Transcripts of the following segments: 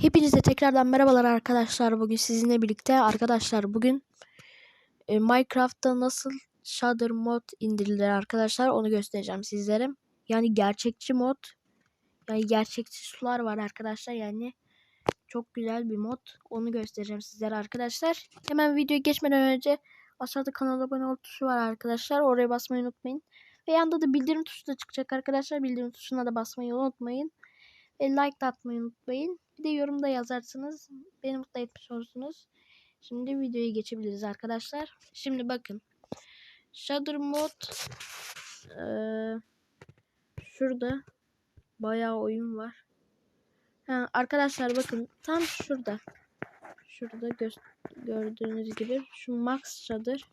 Hepinize tekrardan merhabalar arkadaşlar. Bugün sizinle birlikte arkadaşlar bugün e, Minecraft'ta nasıl Shader mod indirilir arkadaşlar onu göstereceğim sizlere. Yani gerçekçi mod. Yani gerçekçi sular var arkadaşlar. Yani çok güzel bir mod. Onu göstereceğim sizlere arkadaşlar. Hemen videoya geçmeden önce aşağıda kanala abone ol tuşu var arkadaşlar. Oraya basmayı unutmayın. Ve yanında da bildirim tuşu da çıkacak arkadaşlar. Bildirim tuşuna da basmayı unutmayın. Ve like de atmayı unutmayın. Bir de yorumda yazarsınız. Beni mutlu etmiş olursunuz. Şimdi videoya geçebiliriz arkadaşlar. Şimdi bakın. Shader mod ee, şurada bayağı oyun var. Ha, arkadaşlar bakın tam şurada. Şurada gö gördüğünüz gibi şu Max Shader.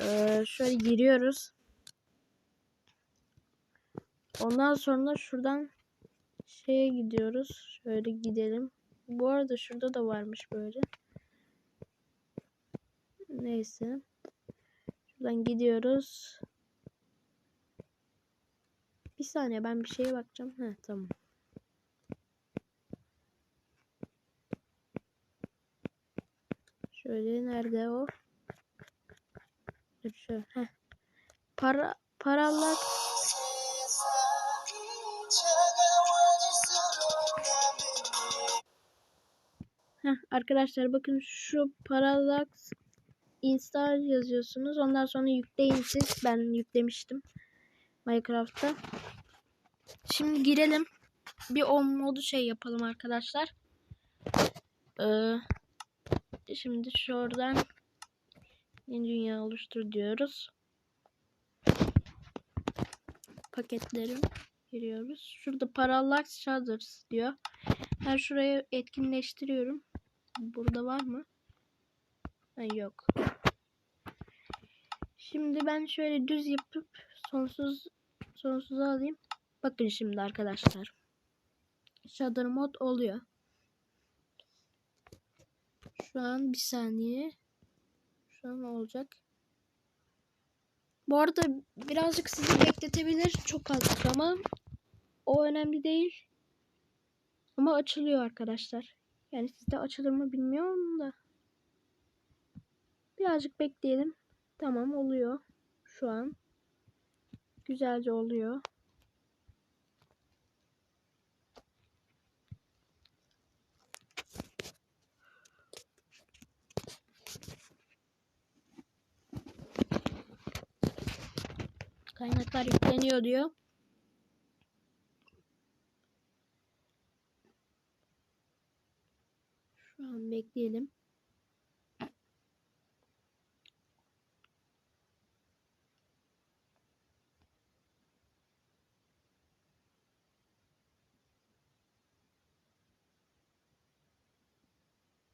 Ee, şöyle giriyoruz. Ondan sonra şuradan şeye gidiyoruz. Şöyle gidelim. Bu arada şurada da varmış böyle. Neyse. Şuradan gidiyoruz. Bir saniye ben bir şeye bakacağım. Heh tamam. Şöyle nerede o? Şöyle. Heh. Para paralar Heh, arkadaşlar bakın şu Parallax install yazıyorsunuz. Ondan sonra yükleyin siz. Ben yüklemiştim Minecraft'ta. Şimdi girelim. Bir on modu şey yapalım arkadaşlar. Ee, şimdi şuradan yeni dünya oluştur diyoruz. Paketlerim giriyoruz. Şurada Parallax Shaders diyor. Ben şuraya etkinleştiriyorum. Burada var mı? Ha, yok. Şimdi ben şöyle düz yapıp sonsuz sonsuza alayım. Bakın şimdi arkadaşlar. Shader mod oluyor. Şu an bir saniye. Şu an olacak. Bu arada birazcık sizi bekletebilir. Çok az ama o önemli değil. Ama açılıyor arkadaşlar. Yani sizde açılır mı bilmiyorum da. Birazcık bekleyelim. Tamam oluyor. Şu an. Güzelce oluyor. Kaynaklar yükleniyor diyor. Şu an bekleyelim.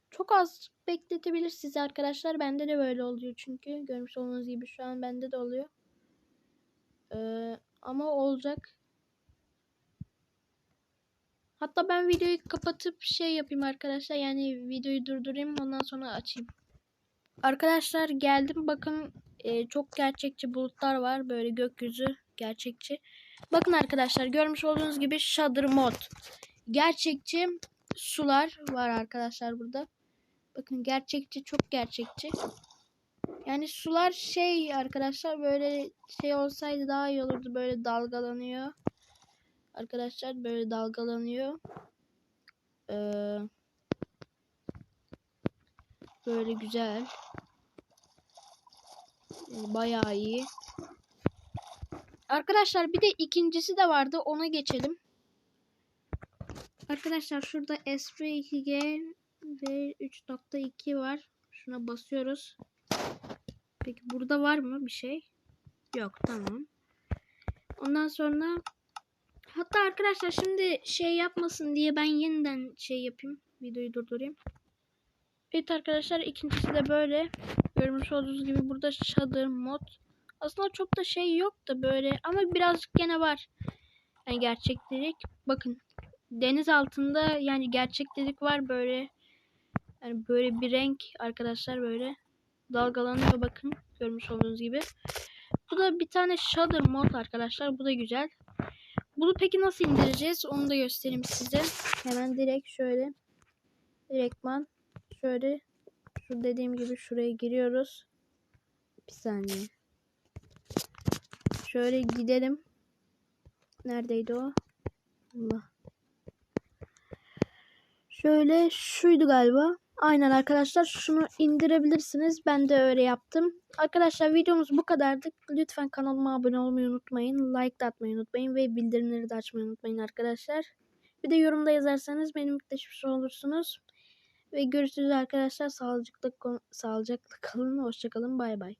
Çok az bekletebilir sizi arkadaşlar. Bende de böyle oluyor çünkü. Görmüş olduğunuz gibi şu an bende de oluyor. Ee, ama olacak. Hatta ben videoyu kapatıp şey yapayım arkadaşlar. Yani videoyu durdurayım ondan sonra açayım. Arkadaşlar geldim. Bakın e, çok gerçekçi bulutlar var. Böyle gökyüzü gerçekçi. Bakın arkadaşlar görmüş olduğunuz gibi Shader mod. Gerçekçi sular var arkadaşlar burada. Bakın gerçekçi çok gerçekçi. Yani sular şey arkadaşlar böyle şey olsaydı daha iyi olurdu. Böyle dalgalanıyor. Arkadaşlar böyle dalgalanıyor. Ee, böyle güzel. Bayağı iyi. Arkadaşlar bir de ikincisi de vardı. Ona geçelim. Arkadaşlar şurada S2G ve 3.2 var. Şuna basıyoruz. Peki burada var mı bir şey? Yok tamam. Ondan sonra hatta arkadaşlar şimdi şey yapmasın diye ben yeniden şey yapayım. Videoyu durdurayım. Evet arkadaşlar ikincisi de böyle. Görmüş olduğunuz gibi burada shader mod. Aslında çok da şey yok da böyle ama birazcık gene var. Yani gerçeklik. Bakın deniz altında yani gerçeklik var böyle. Yani böyle bir renk arkadaşlar böyle dalgalanıyor bakın görmüş olduğunuz gibi. Bu da bir tane shader mod arkadaşlar. Bu da güzel. Bunu peki nasıl indireceğiz? Onu da göstereyim size. Hemen direkt şöyle direktman şöyle şu dediğim gibi şuraya giriyoruz. Bir saniye. Şöyle gidelim. Neredeydi o? Allah. Şöyle şuydu galiba. Aynen arkadaşlar şunu indirebilirsiniz. Ben de öyle yaptım. Arkadaşlar videomuz bu kadardı. Lütfen kanalıma abone olmayı unutmayın. Like de atmayı unutmayın. Ve bildirimleri de açmayı unutmayın arkadaşlar. Bir de yorumda yazarsanız benim mütteşif olursunuz. Ve görüşürüz arkadaşlar. Sağlıcakla, sağlıcakla kalın. Hoşçakalın. Bay bay.